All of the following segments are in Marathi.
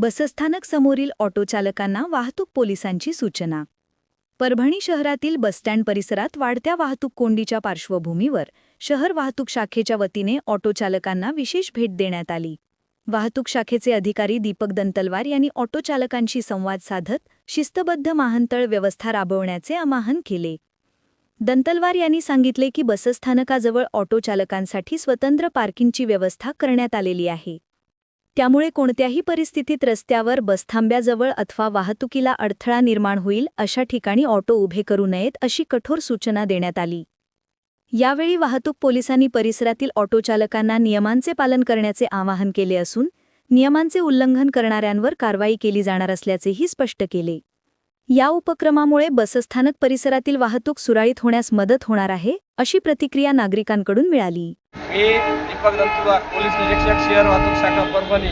बसस्थानक समोरील ऑटोचालकांना वाहतूक पोलिसांची सूचना. परभणी शहरातील बसस्टँड परिसरात वाढत्या वाहतूक कोंडीच्या पार्श्वभूमीवर शहर वाहतूक शाखेच्या वतीने ऑटोचालकांना विशेष भेट देण्यात आली. वाहतूक शाखेचे अधिकारी दीपक दंतलवार यांनी ऑटोचालकांशी संवाद साधत शिस्तबद्ध वाहनतळ व्यवस्था राबवण्याचे आवाहन केले. दंतलवार यांनी सांगितले की बसस्थानकाजवळ ऑटोचालकांसाठी स्वतंत्र पार्किंगची व्यवस्था करण्यात आलेली आहे. त्यामुळे कोणत्याही परिस्थितीत रस्त्यावर बसथांब्याजवळ अथवा वाहतुकीला अडथळा निर्माण होईल अशा ठिकाणी ऑटो उभे करू नयेत अशी कठोर सूचना देण्यात आली. यावेळी वाहतूक पोलिसांनी परिसरातील ऑटोचालकांना नियमांचे पालन करण्याचे आवाहन केले असून नियमांचे उल्लंघन करणाऱ्यांवर कारवाई केली जाणार असल्याचेही स्पष्ट केले. या उपक्रमामुळे बसस्थानक परिसरातील वाहतूक सुरळीत होण्यास मदत होणार आहे अशी प्रतिक्रिया नागरिकांकडून मिळाली. मी दीपक दंतुवार पोलीस निरीक्षक शहर वाहतूक शाखा परभणी.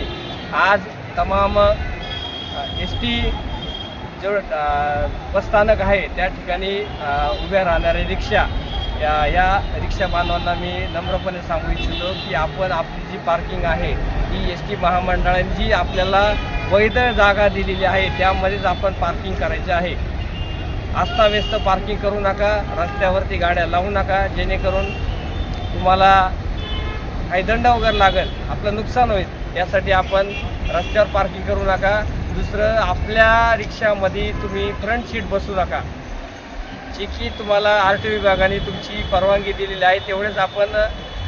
आज तमाम एस टी जो बसस्थानक आहे त्या ठिकाणी उभ्या राहणाऱ्या रिक्षा या या रिक्षा बांधवांना मी नम्रपणे सांगू इच्छितो की आपण आपली जी पार्किंग आहे ती एस टी महामंडळाने जी आपल्याला वैध जागा दिलेली आहे. त्यामध्येच आपण पार्किंग करायचे आहे. आस्थाव्यस्त पार्किंग करू नका. रस्त्यावरती गाड्या लावू नका. जेणेकरून तुम्हाला काही दंड वगैरे लागेल. आपलं नुकसान होईल. त्यासाठी आपण रस्त्यावर पार्किंग करू नका. दुसरं आपल्या रिक्षामध्ये तुम्ही फ्रंट सीट बसू नका. जी की तुम्हाला आर टी विभागाने तुमची परवानगी दिलेली आहे. तेवढेच आपण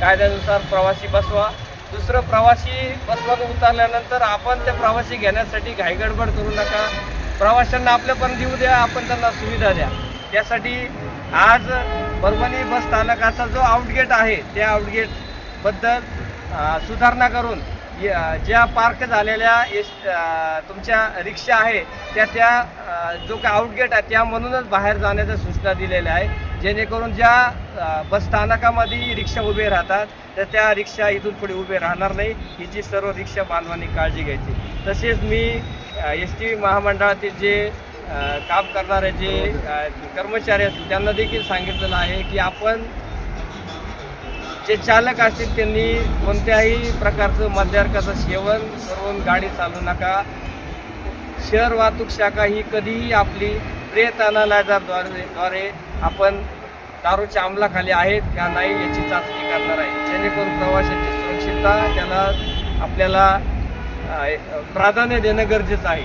कायद्यानुसार प्रवासी बसवा. दुसरं प्रवासी बसवानं उतरल्यानंतर आपण ते प्रवासी घेण्यासाठी घाईगडबड करू नका. प्रवाशांना आपल्यापर्यंत येऊ द्या आपण त्यांना सुविधा द्या. त्यासाठी आज परभणी बस स्थानकाचा जो आउटगेट आहे त्या आउटगेटबद्दल सुधारणा करून ज्या पार्क झालेल्या एस तुमच्या रिक्षा आहे त्या त्या जो काय आउटगेट आहे त्यामधूनच बाहेर जाण्याच्या सूचना दिलेल्या आहे जेणेकरून ज्या बसस्थानकामध्ये बस स्थानकामध्ये रिक्षा उभे राहतात तर त्या रिक्षा इथून पुढे उभे राहणार नाही. हिची सर्व रिक्षा बांधवांनी काळजी घ्यायची. तसेच मी एस टी महामंडळातील जे काम करणारे जे कर्मचारी असतील त्यांना देखील सांगितलेलं आहे की आपण जे चालक असतील त्यांनी कोणत्याही प्रकारचं मद्यार्काचं सेवन करून गाडी चालवू नका. शहर वाहतूक शाखा ही कधीही आपली प्रेतानालाजाद्वारे द्वारे आपण दारूच्या अंमलाखाली आहेत. का नाही याची चाचणी करणार आहे. जेणेकरून प्रवाशांची सुरक्षितता त्याला आपल्याला प्राधान्य देणं गरजेचं आहे.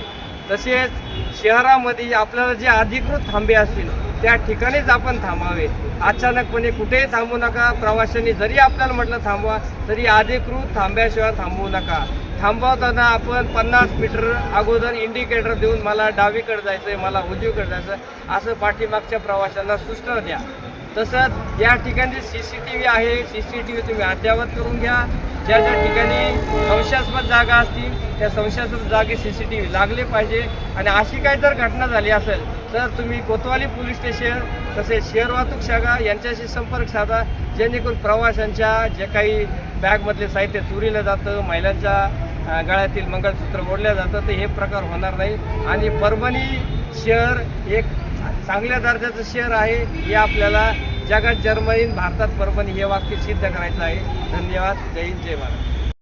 तसेच शहरामध्ये आपल्याला जे अधिकृत थांबे असतील त्या ठिकाणीच आपण थांबावे. अचानकपणे कुठेही थांबू नका. प्रवाशांनी जरी आपल्याला म्हटलं थांबवा तरी अधिकृत थांब्याशिवाय थांबवू नका. थांबवताना आपण पन्नास मीटर अगोदर इंडिकेटर देऊन मला डावीकडे जायचं आहे मला उजवीकडे जायचं असं पाठीमागच्या प्रवाशांना सूचना द्या. तसंच या ठिकाणी सी सी टी व्ही आहे सी सी टी व्ही तुम्ही अद्यावत करून घ्या. ज्या ज्या ठिकाणी संशयास्पद जागा असतील त्या संशयास्पद जागी सी सी टी व्ही लागले पाहिजे. आणि अशी काही जर घटना झाली असेल तर तुम्ही कोतवाली पोलीस स्टेशन तसेच शेअर वाहतूक शाखा यांच्याशी संपर्क साधा. जेणेकरून प्रवाशांच्या जे काही बॅगमधले साहित्य चोरीलं जातं महिलांच्या गळ्यातील मंगळसूत्र ओढल्या जातं तर हे प्रकार होणार नाही. आणि परभणी शहर एक चांगल्या दर्जाचं शहर आहे हे आपल्याला जगात जर्मनीन भारतात परभणी हे वाक्य सिद्ध करायचं आहे. धन्यवाद. जय हिंद जय महाराज